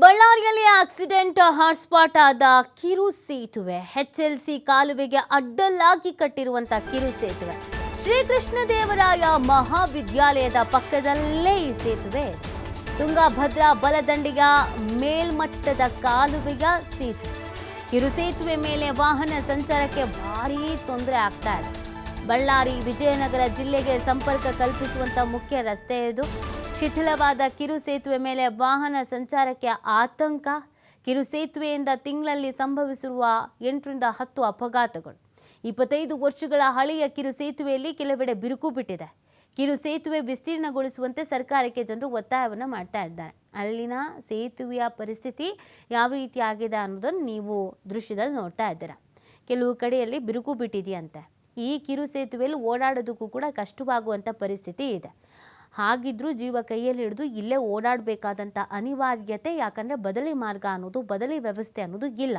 ಬಳ್ಳಾರಿಯಲ್ಲಿ accident, hotspot ಆದ ಕಿರು ಸೇತುವೆ. ಎಚ್ಎಲ್ಸಿ ಕಾಲುವೆಗೆ ಅಡ್ಡಲಾಗಿ ಕಟ್ಟಿರುವಂತ ಕಿರು ಸೇತುವೆ. ಶ್ರೀಕೃಷ್ಣ ದೇವರಾಯ ಮಹಾವಿದ್ಯಾಲಯದ ಪಕ್ಕದಲ್ಲೇ ಈ ಸೇತುವೆ ತುಂಗಾಭದ್ರಾ ಬಲದಂಡಿಯ ಮೇಲ್ಮಟ್ಟದ ಕಾಲುವೆಯ ಸೇತುವೆ. ಕಿರು ಸೇತುವೆ ಮೇಲೆ ವಾಹನ ಸಂಚಾರಕ್ಕೆ ಭಾರೀ ತೊಂದರೆ ಆಗ್ತಾ ಇದೆ. ಬಳ್ಳಾರಿ ವಿಜಯನಗರ ಜಿಲ್ಲೆಗೆ ಸಂಪರ್ಕ ಕಲ್ಪಿಸುವಂತ ಮುಖ್ಯ ರಸ್ತೆ ಇದು. ಶಿಥಿಲವಾದ ಕಿರು ಸೇತುವೆ ಮೇಲೆ ವಾಹನ ಸಂಚಾರಕ್ಕೆ ಆತಂಕ. ಕಿರು ಸೇತುವೆಯಿಂದ ತಿಂಗಳಲ್ಲಿ ಸಂಭವಿಸಿರುವ ಎಂಟರಿಂದ ಹತ್ತು ಅಪಘಾತಗಳು. ಇಪ್ಪತ್ತೈದು ವರ್ಷಗಳ ಹಳೆಯ ಕಿರು ಸೇತುವೆಯಲ್ಲಿ ಕೆಲವೆಡೆ ಬಿರುಕು ಬಿಟ್ಟಿದೆ. ಕಿರು ಸೇತುವೆ ವಿಸ್ತೀರ್ಣಗೊಳಿಸುವಂತೆ ಸರ್ಕಾರಕ್ಕೆ ಜನರು ಒತ್ತಾಯವನ್ನು ಮಾಡ್ತಾ ಇದ್ದಾರೆ. ಅಲ್ಲಿನ ಸೇತುವೆಯ ಪರಿಸ್ಥಿತಿ ಯಾವ ರೀತಿ ಆಗಿದೆ ಅನ್ನೋದನ್ನು ನೀವು ದೃಶ್ಯದಲ್ಲಿ ನೋಡ್ತಾ ಇದ್ದೀರಾ. ಕೆಲವು ಕಡೆಯಲ್ಲಿ ಬಿರುಕು ಬಿಟ್ಟಿದೆಯಂತೆ. ಈ ಕಿರು ಸೇತುವೆಯಲ್ಲಿ ಓಡಾಡೋದಕ್ಕೂ ಕೂಡ ಕಷ್ಟವಾಗುವಂಥ ಪರಿಸ್ಥಿತಿ ಇದೆ. ಹಾಗಿದ್ರೂ ಜೀವ ಕೈಯಲ್ಲಿ ಹಿಡಿದು ಇಲ್ಲೇ ಓಡಾಡಬೇಕಾದಂಥ ಅನಿವಾರ್ಯತೆ ಯಾಕಂದರೆ ಬದಲಿ ಮಾರ್ಗ ಅನ್ನೋದು, ಬದಲಿ ವ್ಯವಸ್ಥೆ ಅನ್ನೋದು ಇಲ್ಲ.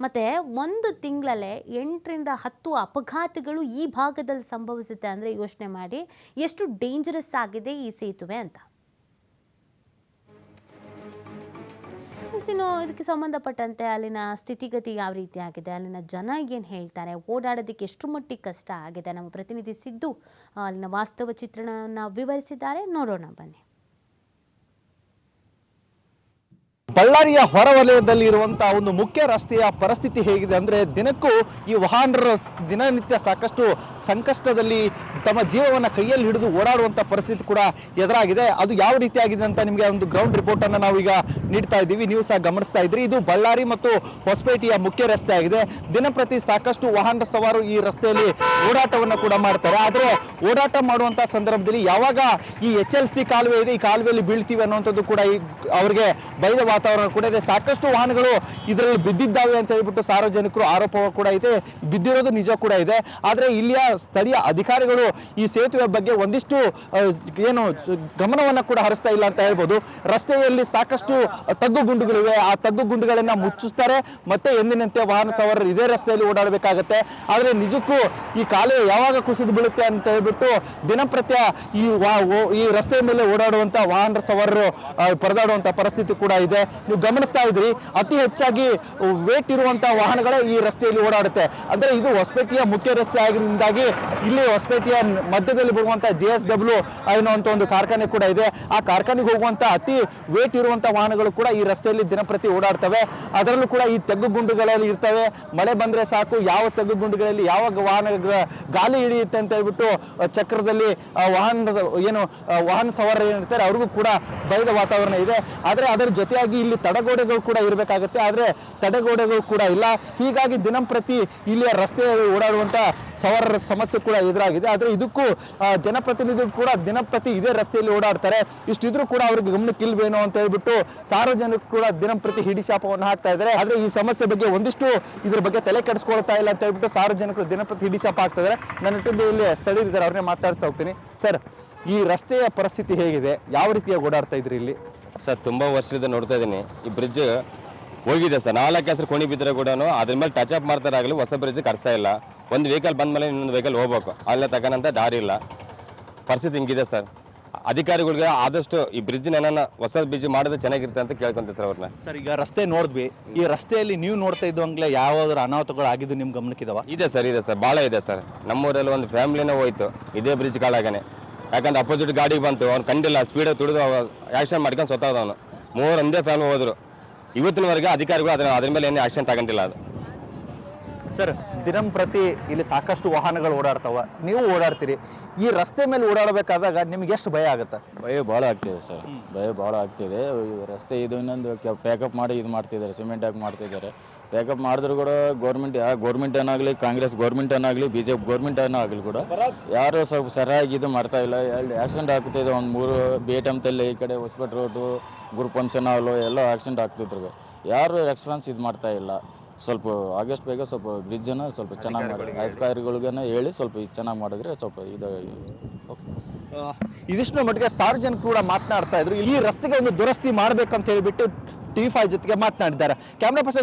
ಮತ್ತು ಒಂದು ತಿಂಗಳಲ್ಲೇ ಎಂಟರಿಂದ ಹತ್ತು ಅಪಘಾತಗಳು ಈ ಭಾಗದಲ್ಲಿ ಸಂಭವಿಸುತ್ತೆ ಅಂದರೆ ಯೋಚನೆ ಮಾಡಿ, ಎಷ್ಟು ಡೇಂಜರಸ್ ಆಗಿದೆ ಈ ಸೇತುವೆ ಅಂತ. ಇನ್ನು ಇದಕ್ಕೆ ಸಂಬಂಧಪಟ್ಟಂತೆ ಅಲ್ಲಿನ ಸ್ಥಿತಿಗತಿ ಯಾವ ರೀತಿ ಆಗಿದೆ? ಅಲ್ಲಿನ ಜನ ಏನು ಹೇಳ್ತಾರೆ? ಓಡಾಡೋದಕ್ಕೆ ಎಷ್ಟು ಮಟ್ಟಿಗೆ ಕಷ್ಟ ಆಗಿದೆ? ನಮ್ಮ ಪ್ರತಿನಿಧಿ ಸಿದ್ದು, ಅಲ್ಲಿನ ವಾಸ್ತವ ಚಿತ್ರಣವನ್ನು ವಿವರಿಸಿದ್ದಾರೆ. ನೋಡೋಣ ಬನ್ನಿ. ಬಳ್ಳಾರಿಯ ಹೊರವಲಯದಲ್ಲಿ ಇರುವಂತಹ ಒಂದು ಮುಖ್ಯ ರಸ್ತೆಯ ಪರಿಸ್ಥಿತಿ ಹೇಗಿದೆ ಅಂದ್ರೆ ದಿನಕ್ಕೂ ಈ ವಾಹನರು ದಿನನಿತ್ಯ ಸಾಕಷ್ಟು ಸಂಕಷ್ಟದಲ್ಲಿ ತಮ್ಮ ಜೀವವನ್ನ ಕೈಯಲ್ಲಿ ಹಿಡಿದು ಓಡಾಡುವಂತ ಪರಿಸ್ಥಿತಿ ಕೂಡ ಎದುರಾಗಿದೆ. ಅದು ಯಾವ ರೀತಿಯಾಗಿದೆ ಅಂತ ನಿಮಗೆ ಒಂದು ಗ್ರೌಂಡ್ ರಿಪೋರ್ಟ್ ಅನ್ನ ನಾವು ಈಗ ನೀಡ್ತಾ ಇದ್ದೀವಿ. ನೀವು ಸಹ ಗಮನಿಸ್ತಾ ಇದ್ರಿ. ಇದು ಬಳ್ಳಾರಿ ಮತ್ತು ಹೊಸಪೇಟೆಯ ಮುಖ್ಯ ರಸ್ತೆ ಆಗಿದೆ. ದಿನಪ್ರತಿ ಸಾಕಷ್ಟು ವಾಹನ ಸವಾರು ಈ ರಸ್ತೆಯಲ್ಲಿ ಓಡಾಟವನ್ನು ಕೂಡ ಮಾಡ್ತಾರೆ. ಆದ್ರೆ ಓಡಾಟ ಮಾಡುವಂತ ಸಂದರ್ಭದಲ್ಲಿ ಯಾವಾಗ ಈ ಎಚ್ ಎಲ್ ಸಿ ಕಾಲುವೆ ಇದೆ, ಈ ಕಾಲುವೆಯಲ್ಲಿ ಬೀಳ್ತೀವಿ ಅನ್ನುವಂಥದ್ದು ಕೂಡ ಈ ಅವರಿಗೆ ಬೈದ ಕೂಡ ಇದೆ. ಸಾಕಷ್ಟು ವಾಹನಗಳು ಇದರಲ್ಲಿ ಬಿದ್ದಿದ್ದಾವೆ ಅಂತ ಹೇಳ್ಬಿಟ್ಟು ಸಾರ್ವಜನಿಕರು ಆರೋಪ ಕೂಡ ಇದೆ. ಬಿದ್ದಿರೋದು ನಿಜ ಕೂಡ ಇದೆ. ಆದರೆ ಇಲ್ಲಿಯ ಸ್ಥಳೀಯ ಅಧಿಕಾರಿಗಳು ಈ ಸೇತುವೆ ಬಗ್ಗೆ ಒಂದಿಷ್ಟು ಏನು ಗಮನವನ್ನು ಕೂಡ ಹರಿಸ್ತಾ ಇಲ್ಲ ಅಂತ ಹೇಳ್ಬೋದು. ರಸ್ತೆಯಲ್ಲಿ ಸಾಕಷ್ಟು ತಗ್ಗು ಗುಂಡುಗಳಿವೆ. ಆ ತಗ್ಗು ಗುಂಡುಗಳನ್ನ ಮುಚ್ಚಿಸ್ತಾರೆ. ಮತ್ತೆ ಎಂದಿನಂತೆ ವಾಹನ ಸವಾರರು ಇದೇ ರಸ್ತೆಯಲ್ಲಿ ಓಡಾಡಬೇಕಾಗತ್ತೆ. ಆದರೆ ನಿಜಕ್ಕೂ ಈ ಕಾಲುವೆ ಯಾವಾಗ ಕುಸಿದು ಬೀಳುತ್ತೆ ಅಂತ ಹೇಳ್ಬಿಟ್ಟು ದಿನಪ್ರತ್ಯ ಈ ವಾ ಈ ರಸ್ತೆಯ ಮೇಲೆ ಓಡಾಡುವಂತ ವಾಹನ ಸವಾರರು ಪರದಾಡುವಂಥ ಪರಿಸ್ಥಿತಿ ಕೂಡ ಇದೆ. ನೀವು ಗಮನಿಸ್ತಾ ಇದ್ರಿ ಅತಿ ಹೆಚ್ಚಾಗಿ ವೇಟ್ ಇರುವಂತಹ ವಾಹನಗಳೇ ಈ ರಸ್ತೆಯಲ್ಲಿ ಓಡಾಡುತ್ತೆ. ಅಂದ್ರೆ ಇದು ಹೊಸಪೇಟೆಯ ಮುಖ್ಯ ರಸ್ತೆ ಆಗಿದ್ದಾಗಿ ಇಲ್ಲಿ ಹೊಸಪೇಟೆಯ ಮಧ್ಯದಲ್ಲಿ ಬರುವಂತಹ ಜೆ ಎಸ್ ಡಬ್ಲ್ಯೂ ಒಂದು ಕಾರ್ಖಾನೆ ಕೂಡ ಇದೆ. ಆ ಕಾರ್ಖಾನೆಗೆ ಹೋಗುವಂತ ಅತಿ ವೇಟ್ ಇರುವಂತಹ ವಾಹನಗಳು ಕೂಡ ಈ ರಸ್ತೆಯಲ್ಲಿ ದಿನಪ್ರತಿ ಓಡಾಡ್ತವೆ. ಅದರಲ್ಲೂ ಕೂಡ ಈ ತೆಗ್ಗು ಗುಂಡುಗಳಲ್ಲಿ ಇರ್ತವೆ. ಮಳೆ ಬಂದ್ರೆ ಸಾಕು, ಯಾವ ತೆಗ್ಗು ಗುಂಡುಗಳಲ್ಲಿ ಯಾವ ವಾಹನ ಗಾಲಿ ಹಿಡಿಯುತ್ತೆ ಅಂತ ಹೇಳ್ಬಿಟ್ಟು ಚಕ್ರದಲ್ಲಿ ವಾಹನ ಏನು ವಾಹನ ಸವಾರರು ಏನಿರ್ತಾರೆ, ಅವ್ರಿಗೂ ಕೂಡ ಭಯದ ವಾತಾವರಣ ಇದೆ. ಆದ್ರೆ ಅದರ ಜೊತೆಯಾಗಿ ಇಲ್ಲಿ ತಡೆಗೋಡೆಗಳು ಕೂಡ ಇರಬೇಕಾಗುತ್ತೆ, ಆದರೆ ತಡೆಗೋಡೆಗಳು ಕೂಡ ಇಲ್ಲ. ಹೀಗಾಗಿ ದಿನಂಪ್ರತಿ ಇಲ್ಲಿಯ ರಸ್ತೆ ಓಡಾಡುವಂಥ ಸವಾರರ ಸಮಸ್ಯೆ ಕೂಡ ಎದುರಾಗಿದೆ. ಆದರೆ ಇದಕ್ಕೂ ಜನಪ್ರತಿನಿಧಿಗಳು ಕೂಡ ದಿನಂಪ್ರತಿ ಇದೇ ರಸ್ತೆಯಲ್ಲಿ ಓಡಾಡ್ತಾರೆ. ಇಷ್ಟಿದ್ರೂ ಕೂಡ ಅವ್ರಿಗೆ ಗಮನಕ್ಕಿಲ್ವೇನೋ ಅಂತ ಹೇಳ್ಬಿಟ್ಟು ಸಾರ್ವಜನಿಕರು ಕೂಡ ದಿನಂಪ್ರತಿ ಹಿಡಿಶಾಪವನ್ನು ಹಾಕ್ತಾ ಇದ್ದಾರೆ. ಆದರೆ ಈ ಸಮಸ್ಯೆ ಬಗ್ಗೆ ಒಂದಿಷ್ಟು ಇದ್ರ ಬಗ್ಗೆ ತಲೆ ಕೆಡಿಸ್ಕೊಳ್ತಾ ಇಲ್ಲ ಅಂತ ಹೇಳ್ಬಿಟ್ಟು ಸಾರ್ವಜನಿಕರು ದಿನಪ್ರತಿ ಹಿಡಿಶಾಪ ಹಾಕ್ತಾ ಇದ್ದಾರೆ. ನನ್ನ ಒಟ್ಟಿಗೆ ಇಲ್ಲಿ ಸ್ಥಳೀಯರಿದ್ದಾರೆ ಅವ್ರನ್ನೇ ಮಾತಾಡ್ತಾ ಹೋಗ್ತೀನಿ. ಸರ್, ಈ ರಸ್ತೆಯ ಪರಿಸ್ಥಿತಿ ಹೇಗಿದೆ? ಯಾವ ರೀತಿಯಾಗಿ ಓಡಾಡ್ತಾ ಇದ್ರಿ ಇಲ್ಲಿ? ಸರ್ ತುಂಬ ವರ್ಷದಿಂದ ನೋಡ್ತಾ ಇದ್ದೀನಿ. ಈ ಬ್ರಿಡ್ಜ್ ಹೋಗಿದೆ ಸರ್. ನಾಲ್ಕು ಹೆಸರು ಕೊಣಿ ಬಿದ್ದರೆ ಕೂಡ ಅದ್ರ ಮೇಲೆ ಟಚ್ ಅಪ್ ಮಾಡ್ತಾರಾಗಲಿ ಹೊಸ ಬ್ರಿಡ್ಜ್ ಕಟ್ಸಾ ಇಲ್ಲ. ಒಂದು ವೆಹಿಕಲ್ ಬಂದ ಮೇಲೆ ಇನ್ನೊಂದು ವೆಹಿಕಲ್ ಹೋಗ್ಬೇಕು. ಅಲ್ಲೇ ತಗೋಣಂತ ದಾರಿ ಇಲ್ಲ. ಪರಿಸ್ಥಿತಿ ಹಿಂಗಿದೆ ಸರ್. ಅಧಿಕಾರಿಗಳಿಗೆ ಆದಷ್ಟು ಈ ಬ್ರಿಡ್ಜ್ನ ಏನಾನ ಹೊಸ ಬ್ರಿಡ್ಜ್ ಮಾಡಿದ್ರೆ ಚೆನ್ನಾಗಿರುತ್ತೆ ಅಂತ ಕೇಳ್ಕೊಂತೀವಿ ಸರ್ ಅವ್ರನ್ನ. ಸರ್ ಈಗ ರಸ್ತೆ ನೋಡಿದ್ವಿ. ಈ ರಸ್ತೆಯಲ್ಲಿ ನೀವು ನೋಡ್ತಾ ಇದ್ದಂಗ್ಲೇ ಯಾವ್ದಾದ್ರು ಅನಾಹುತಗಳು ಆಗಿದ್ದು ನಿಮ್ ಗಮನಕ್ಕಿದಾವ? ಇದೆ ಸರ್ ಇದೆ ಸರ್. ಭಾಳ ಇದೆ ಸರ್. ನಮ್ಮೂರಲ್ಲಿ ಒಂದು ಫ್ಯಾಮಿಲಿನೇ ಹೋಯ್ತು. ಇದೇ ಬ್ರಿಡ್ಜ್ ಕಾಲಾಗನೆ ಯಾಕಂದ್ರೆ ಅಪೋಸಿಟ್ ಗಾಡಿ ಬಂತು. ಅವ್ನು ಕಂಡಿಲ್ಲ. ಸ್ಪೀಡ್ ತುಡಿದು ಆ್ಯಕ್ಷನ್ ಮಾಡ್ಕೊಂಡು ಸೊತ್ತಾದ ಅವನು. ಮೂರು ಒಂದೇ ಫ್ಯಾಮಿಲಿ ಹೋದ್ರು. ಇವತ್ತಿನವರೆಗೆ ಅಧಿಕಾರಿಗಳು ಅದ್ರ ಅದ್ರ ಮೇಲೆ ಏನೇ ಆ್ಯಕ್ಷನ್ ತಗೊಂಡಿಲ್ಲ ಅದು. ಸರ್ ದಿನಂಪ್ರತಿ ಇಲ್ಲಿ ಸಾಕಷ್ಟು ವಾಹನಗಳು ಓಡಾಡ್ತಾವ. ನೀವು ಓಡಾಡ್ತೀರಿ. ಈ ರಸ್ತೆ ಮೇಲೆ ಓಡಾಡಬೇಕಾದಾಗ ನಿಮ್ಗೆ ಎಷ್ಟು ಭಯ ಆಗುತ್ತೆ? ಭಯ ಭಾಳ ಆಗ್ತಿದೆ ಸರ್ ಭಯ ಭಾಳ ಆಗ್ತಿದೆ. ರಸ್ತೆ ಇದು ಇನ್ನೊಂದು ಪ್ಯಾಕಪ್ ಮಾಡಿ ಇದು ಮಾಡ್ತಿದ್ದಾರೆ ಸಿಮೆಂಟ್ ಹಾಕಿ ಮಾಡ್ತಿದ್ದಾರೆ. ಪ್ಯಾಕಪ್ ಮಾಡಿದ್ರು ಕೂಡ ಗೌರ್ಮೆಂಟ್ ಯಾವ ಗೌರ್ಮೆಂಟ್ ಏನಾಗಲಿ ಕಾಂಗ್ರೆಸ್ ಗೌರ್ಮೆಂಟ್ ಏನಾಗಲಿ ಬಿ ಜೆ ಪಿ ಗೌರ್ಮೆಂಟ್ ಏನಾಗಲಿ ಕೂಡ ಯಾರು ಸ್ವಲ್ಪ ಸರಿಯಾಗಿ ಇದು ಮಾಡ್ತಾ ಇಲ್ಲ. ಎರಡು ಆಕ್ಸಿಡೆಂಟ್ ಆಗ್ತಿದೆ ಒಂದು ಮೂರು ಬಿ ಎ ಟಮ್ತಲ್ಲಿ ಈ ಕಡೆ ಹೊಸಪೇಟೆ ರೋಡು ಗುರು ಫಂಕ್ಷನ್ ಹಾಲು ಎಲ್ಲ ಆಕ್ಸಿಡೆಂಟ್ ಆಗ್ತಿದ್ರು ಯಾರು ರೆಸ್ಪಾನ್ಸ್ ಇದು ಮಾಡ್ತಾ ಇಲ್ಲ. ಸ್ವಲ್ಪ ಆಗಸ್ಟ್ ಬೇಗ ಸ್ವಲ್ಪ ಬ್ರಿಡ್ಜನ್ನ ಸ್ವಲ್ಪ ಚೆನ್ನಾಗಿ ಮಾಡಿ ಅಧಿಕಾರಿಗಳಿಗೇನೆ ಹೇಳಿ. ಸ್ವಲ್ಪ ಇದು ಚೆನ್ನಾಗಿ ಮಾಡಿದ್ರೆ ಸ್ವಲ್ಪ ಇದು ಓಕೆ ಇದಿಷ್ಟು ಮಟ್ಟಿಗೆ ಸಾರ್ವಜನಿಕರು ಕೂಡ ಮಾತನಾಡ್ತಾ ಇದ್ರು. ಈ ರಸ್ತೆಗೆ ಒಂದು ದುರಸ್ತಿ ಮಾಡಬೇಕಂತ ಹೇಳಿಬಿಟ್ಟು ಟಿ ಫೈವ್ ಜೊತೆಗೆ ಮಾತನಾಡಿದ್ದಾರೆ. Camera person